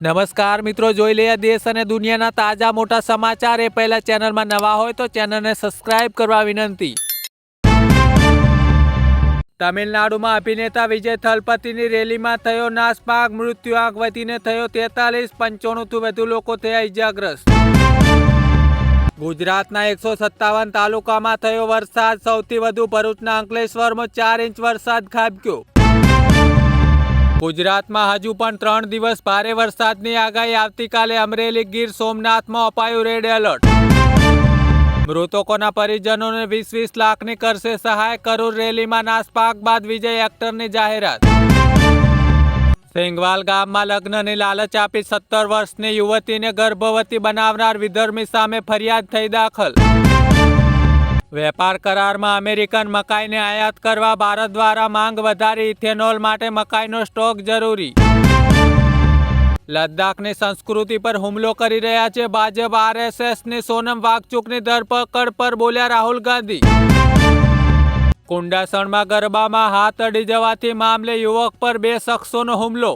નમસ્કાર મિત્રો, જોઈ લઈએ દેશ અને દુનિયાના તાજા મોટા સમાચાર. એ પહેલા ચેનલમાં નવા હોય તો ચેનલને સબસ્ક્રાઇબ કરવા વિનંતી. તમિલનાડુમાં અભિનેતા વિજય થલપતિની રેલીમાં થયો નાસભાગ મૃત્યુ આગ વધીને થયો તેતાલીસ. પંચાણુંથી વધુ લોકો થયા ઇજાગ્રસ્ત ગુજરાતના એકસો સત્તાવન તાલુકામાં થયો વરસાદ. સૌથી વધુ ભરૂચના અંકલેશ્વરમાં ચાર ઇંચ વરસાદ ખાબક્યો. ગુજરાતમાં હજુ પણ ત્રણ દિવસ ભારે વરસાદની આગાહી આવતીકાલે અમરેલી ગીર સોમનાથમાં અપાયું રેડ એલર્ટ. મૃતકોના પરિજનોને વીસ વીસ લાખની કરશે સહાય કરોડ રેલીમાં નાસપાક બાદ વિજય એક્ટરની જાહેરાત. સેંગવાલ ગામમાં લગ્નની લાલચ આપી સત્તર વર્ષની યુવતીને ગર્ભવતી બનાવનાર વિધર્મી સામે ફરિયાદ થઈ દાખલ. વેપાર કરારમાં અમેરિકન મકાઈને આયાત કરવા ભારત દ્વારા માંગ વધારી ઇથેનોલ માટે મકાઈનો સ્ટોક જરૂરી. લદ્દાખની સંસ્કૃતિ પર હુમલો કરી રહ્યા છે ભાજપ આરએસએસની સોનમ વાગચુકની ધરપકડ પર બોલ્યા રાહુલ ગાંધી. કુંડાસણમાં ગરબામાં હાથ અડી જવાથી મામલે યુવક પર બે શખ્સોનો હુમલો.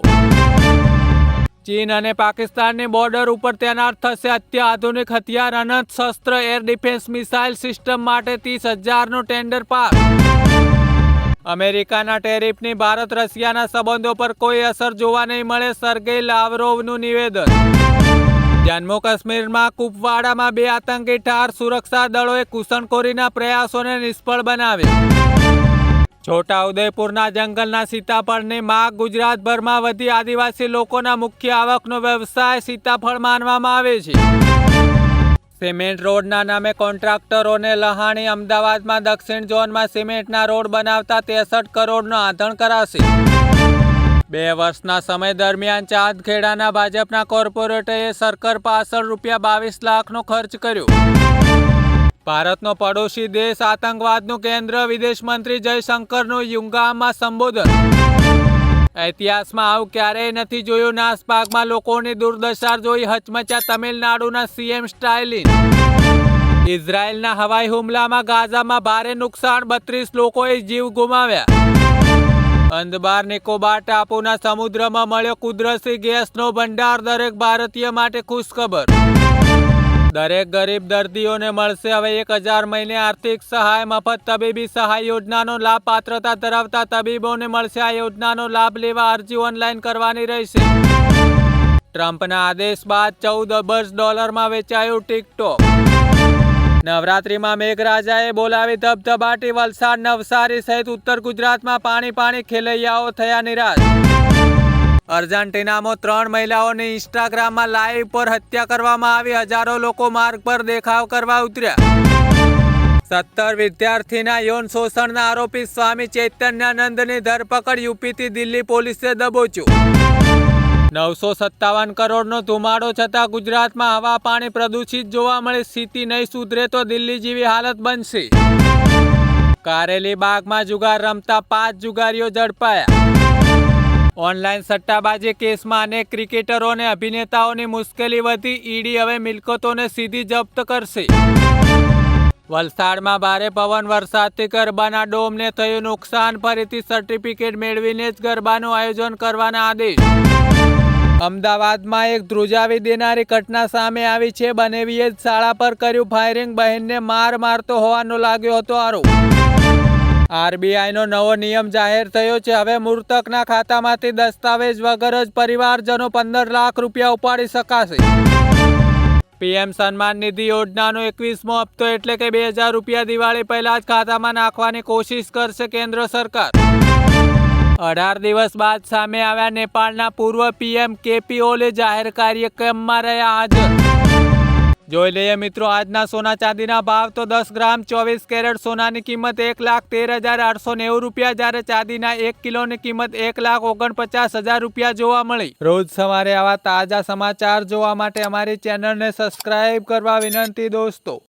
ચીન અને પાકિસ્તાનની બોર્ડર ઉપર તૈનાત થશે અત્યાધુનિક હથિયાર અનંત શસ્ત્ર એર ડિફેન્સ મિસાઇલ સિસ્ટમ માટે ત્રીસ હજારનું ટેન્ડર પાસ. અમેરિકાના ટેરિફની ભારત રશિયાના સંબંધો પર કોઈ અસર જોવા નહીં મળે, સર્ગેઈ લાવરોવનું નિવેદન. જમ્મુ કાશ્મીરમાં કુપવાડામાં બે આતંકી ઠાર સુરક્ષા દળોએ ઘૂસણખોરીના પ્રયાસોને નિષ્ફળ બનાવ્યા. છોટા ઉદયપુરના જંગલના સીતાફળની માગ ગુજરાતભરમાં વધી. આદિવાસી લોકોના મુખ્ય આવકનો વ્યવસાય સીતાફળ માનવામાં આવે છે. સિમેન્ટ રોડના નામે કોન્ટ્રાક્ટરોને લહાણી અમદાવાદમાં દક્ષિણ ઝોનમાં સિમેન્ટના રોડ બનાવતા ત્રેસઠ કરોડનો આધણ કરાશે. બે વર્ષના સમય દરમિયાન ચાંદખેડાના ભાજપના કોર્પોરેટરે સરકાર પાછળ રૂપિયા બાવીસ લાખનો ખર્ચ કર્યો. ભારતનો પડોશી દેશ આતંકવાદનું કેન્દ્ર, વિદેશ મંત્રી જયશંકરનું યુંગામાં સંબોધન. ઇતિહાસમાં આવું ક્યારેય નથી જોયું. નાસભાગમાં લોકોની દુર્દશા જોઈ હચમચા તમિલનાડુના સીએમ સ્ટાઇલિન ઇઝરાયેલના હવાઈ હુમલામાં ગાઝામાં ભારે નુકસાન, બત્રીસ લોકોએ જીવ ગુમાવ્યા. અંદબાર નિકોબાર ટાપુના સમુદ્રમાં મળ્યો કુદરતી ગેસનો ભંડાર, દરેક ભારતીય માટે ખુશખબર. દરેક ગરીબ દર્દીઓને મળશે. હવે એક હજાર મહિને આર્થિક સહાય, મફત તબીબી સહાય યોજનાનો લાભ પાત્રતા ધરાવતા તબીબોને મળશે. આ યોજનાનો લાભ લેવા અરજી ઓનલાઈન કરવાની રહેશે. ટ્રમ્પના આદેશ બાદ ચૌદ અબજ ડોલરમાં વેચાયું ટિકટોક. નવરાત્રીમાં મેઘરાજાએ બોલાવી ધબધબાટી, વલસાડ, નવસારી સહિત ઉત્તર ગુજરાતમાં પાણી પાણી ખેલૈયાઓ થયા નિરાશ. અર્જેન્ટિનામાં ત્રણ મહિલાઓની ઇન્સ્ટાગ્રામમાં લાઈવ પર હત્યા કરવામાં આવી. હજારો લોકો માર્ગ પર દેખાવ કરવા ઉતર્યા. સત્તર વિદ્યાર્થીના યૌન શોષણના આરોપી સ્વામી ચૈતન્યાનંદની ધરપકડ યુપીથી દિલ્હી પોલીસે દબોચ્યું. નવસો સત્તાવન કરોડનો ધુમાડો છતાં ગુજરાતમાં હવા પાણી પ્રદૂષિત જોવા મળે, સ્થિતિ નહીં સુધરે તો દિલ્હી જેવી હાલત બનશે. કારેલી બાગમાં જુગાર રમતા પાંચ જુગારીઓ ઝડપાયા. ઓનલાઈન સટ્ટાબાજી કેસમાં અનેક ક્રિકેટરો અને અભિનેતાઓની મુશ્કેલી વધી. ઈડી હવે મિલકતોને સીધી જપ્ત કરશે. વલસાડમાં ભારે પવન વરસાદથી ગરબાના ડોમને થયું નુકસાન. ફરીથી સર્ટિફિકેટ મેળવીને જ ગરબાનું આયોજન કરવાના આદેશ. અમદાવાદમાં એક ધ્રુજાવી દેનારી ઘટના સામે આવી છે. બનેવીએ જ શાળા પર કર્યું ફાયરિંગ. બહેનને માર મારતો હોવાનો લાગ્યો હતો આરોપ. આરબીઆઈનો નવો નિયમ જાહેર થયો છે. હવે મૃતકના ખાતામાંથી દસ્તાવેજ વગર જ પરિવારજનો પંદર લાખ રૂપિયા ઉપાડી શકાશે. પીએમ સન્માન નિધિ યોજનાનો એકવીસમો હપ્તો એટલે કે બે હજાર રૂપિયા દિવાળી પહેલા જ ખાતામાં નાખવાની કોશિશ કરશે કેન્દ્ર સરકાર. અઢાર દિવસ બાદ સામે આવ્યા નેપાળના પૂર્વ પીએમ કેપી ઓલે જાહેર કાર્યક્રમમાં રહ્યા હાજર. જોઈ લઈએ મિત્રો, આજના સોના ચાંદીના ભાવ તો દસ ગ્રામ, ચોવીસ કેરેટ સોનાની કિંમત એક લાખ તેર હજાર આઠસો નેવું રૂપિયા, જ્યારે ચાંદીના એક કિલોની કિંમત એક લાખ ઓગણપચાસ હજાર રૂપિયા જોવા મળી. રોજ સવારે આવા તાજા સમાચાર જોવા માટે અમારી ચેનલને સબસ્ક્રાઇબ કરવા વિનંતી દોસ્તો.